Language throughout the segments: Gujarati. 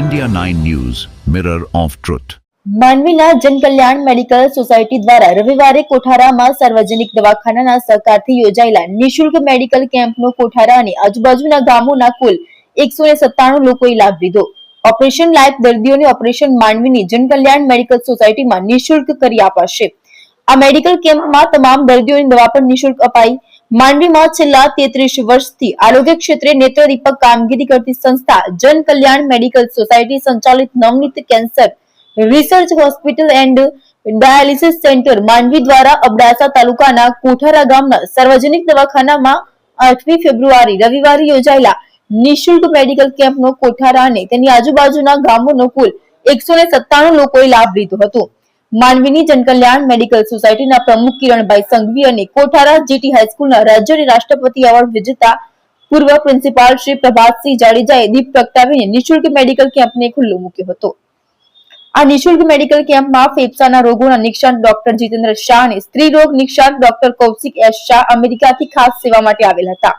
India 9 news mirror of truth માનવીના જનકલ્યાણ મેડિકલ સોસાયટી દ્વારા રવિવારે કોઠારામાં સાર્વજનિક દવાખાનાના સહકારથી યોજાયેલા નિઃશુલ્ક મેડિકલ કેમ્પનો કોઠારા અને આજુબાજુના ગામોના કુલ એકસો સત્તાણું લોકોએ લાભ લીધો. ઓપરેશન લાયક દર્દીઓને ઓપરેશન માનવીની જનકલ્યાણ મેડિકલ સોસાયટીમાં નિઃશુલ્ક કરી અપાશે. આ મેડિકલ કેમ્પમાં તમામ દર્દીઓની દવા પણ નિઃશુલ્ક અપાઈ માંડવીમાં છેલ્લા તેત્રીસ વર્ષથી આરોગ્ય ક્ષેત્રે નેત્રદીપક કામગીરી કરતી સંસ્થા જન કલ્યાણ મેડિકલ સોસાયટી સંચાલિત Navneet cancer research hospital and dialysis centre Mandvi દ્વારા અબડાસા તાલુકાના કોઠારા ગામના સાર્વજનિક દવાખાનામાં આઠમી ફેબ્રુઆરી રવિવારે યોજાયેલા નિઃશુલ્ક મેડિકલ કેમ્પનો કોઠારા અને તેની આજુબાજુના ગામોનો કુલ એકસો લોકોએ લાભ લીધો હતો. માંડવીની જનકલ્યાણ મેડિકલ સોસાયટીના પ્રમુખ કિરણભાઈ સંઘવી અને કોઠારા જીટી હાઈસ્કૂલના રાજ્યની રાષ્ટ્રપતિ એવોર્ડ વિજેતા પૂર્વ પ્રિન્સિપાલ શ્રી પ્રભાતસિંહ જાડેજાએ દીપ પ્રગટાવીને નિઃશુલ્ક મેડિકલ કેમ્પને ખુલ્લો મૂક્યો હતો. આ નિઃશુલ્ક મેડિકલ કેમ્પમાં ફેફસાના રોગોના નિષ્ણાત ડોક્ટર જીતેન્દ્ર શાહ અને સ્ત્રી રોગ નિષ્ણાત ડોક્ટર કૌશિક એસ શાહ અમેરિકાથી ખાસ સેવા માટે આવેલ હતા.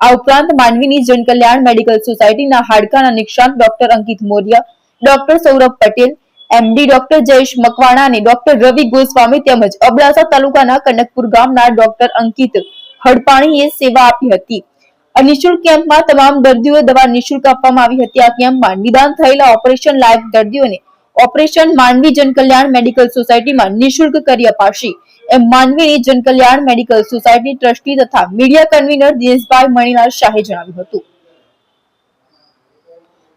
આ ઉપરાંત માંડવીની જનકલ્યાણ મેડિકલ સોસાયટીના હાડકાના નિષ્ણાત doctor Ankit Morya, doctor Saurabh Patel MD doctor Jayesh Makwana અને ડોક્ટર રવિ ગોસ્વામી તેમજ અબડાસા તાલુકાના કનકપુર ગામના ડોક્ટર અંકિત હડપાણીએ સેવા આપી હતી. નિઃશુલ્ક કેમ્પમાં તમામ દર્દીઓ દવા નિઃશુલ્ક આપવામાં આવી હતી. આ કેમ્પમાં નિદાન થયેલા ઓપરેશન લાયક દર્દીઓને ઓપરેશન માનવી જનકલ્યાણ મેડિકલ સોસાયટીમાં નિઃશુલ્ક કરી અપાશે. એમ માનવી જનકલ્યાણ મેડિકલ સોસાયટી ટ્રસ્ટી તથા મીડિયા કન્વીનર દિનેશભાઈ મણીલાલ શાહે જણાવ્યું હતું.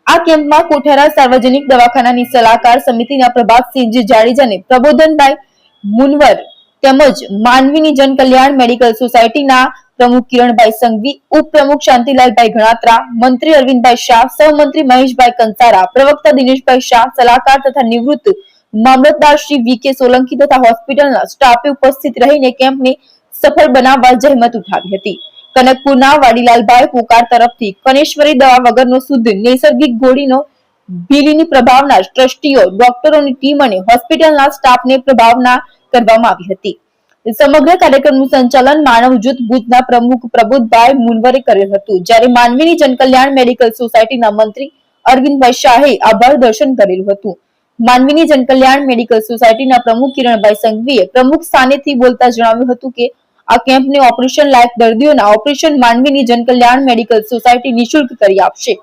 આ કેમ્પમાં કોઠારા સાર્વજનિક દવાખાનાની સલાહકાર સમિતિના પ્રભાતસિંહજી જાડેજાને પ્રબોધનભાઈ મુનવર તેમજ માનવીની જનકલ્યાણ મેડિકલ સોસાયટીના પ્રમુખ કિરણભાઈ સંઘવી, ઉપપ્રમુખ શાંતિલાલભાઈ ગણાત્રા મંત્રી અરવિંદભાઈ શાહ, સહમંત્રી મહેશભાઈ કંસારા, પ્રવક્તા દિનેશભાઈ શાહ, સલાહકાર તથા નિવૃત્ત મામલતદાર શ્રી વી કે સોલંકી તથા હોસ્પિટલના સ્ટાફે ઉપસ્થિત રહીને કેમ્પને સફળ બનાવવા જહેમત ઉઠાવી હતી. કનકપુરના વાડીલાલભાઈ પુકાર તરફથી કનેશ્વરી દવા વગરનો શુદ્ધ નૈસર્ગિક ગોળીનો ભીલીની પ્રભાવના ટ્રસ્ટીઓ, ડોક્ટરોની ટીમ અને હોસ્પિટલના સ્ટાફને પ્રભાવના કરવામાં આવી હતી. સમગ્ર કાર્યક્રમનું સંચાલન માનવ જૂથ ભુજના પ્રમુખ પ્રબુદ્ધભાઈ મુનવરે કર્યું હતું. જ્યારે માનવીની જનકલ્યાણ મેડિકલ સોસાયટીના મંત્રી અરવિંદભાઈ શાહે આભાર દર્શન કરેલું હતું. માનવીની જનકલ્યાણ મેડિકલ સોસાયટીના પ્રમુખ કિરણભાઈ સંઘવીએ પ્રમુખ સ્થાનેથી બોલતા જણાવ્યું હતું કે આ કેમ્પને ઓપરેશન લાયક દર્દીઓના ઓપરેશન માનવીની જનકલ્યાણ મેડિકલ સોસાયટી નિઃશુલ્ક કરી આપશે.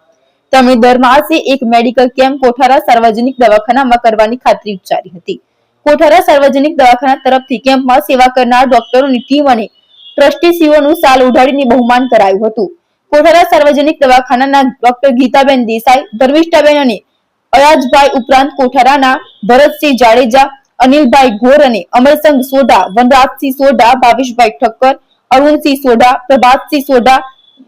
તેમણે દર માસે એક મેડિકલ કેમ્પ કોઠારા સાર્વજનિક દવાખાનામાં કરવાની ખાતરી ઉચ્ચારી હતી. કોઠારા સાર્વજનિક દવાખાના તરફથી કેમ્પમાં સેવા કરનાર ડોક્ટરોની ટીમ અને ટ્રસ્ટીસીઓનું સાલ ઉઢાડીને બહુમાન કરાયું હતું. કોઠારા સાર્વજનિક દવાખાનાના ડોક્ટર ગીતાબેન દેસાઈ, ધર્મિષ્ઠાબેન અને અયાજભાઈ ઉપરાંત કોઠારાના ભરતસિંહ જાડેજા અનિલભાઈ ઘોર અને અમરસંગ સોઢા વનરાજસિંહ સોઢા ભાવેશભાઈ ઠક્કર, અરુણસિંહ સોઢા પ્રભાતસિંહ સોઢા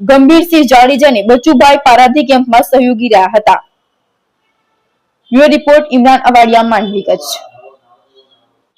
ગંભીરસિંહ જાડેજા અને બચુભાઈ પારાધી કેમ્પમાં સહયોગી રહ્યા હતા. Bureau report, Imran Awadiya, Mandvi Kutch.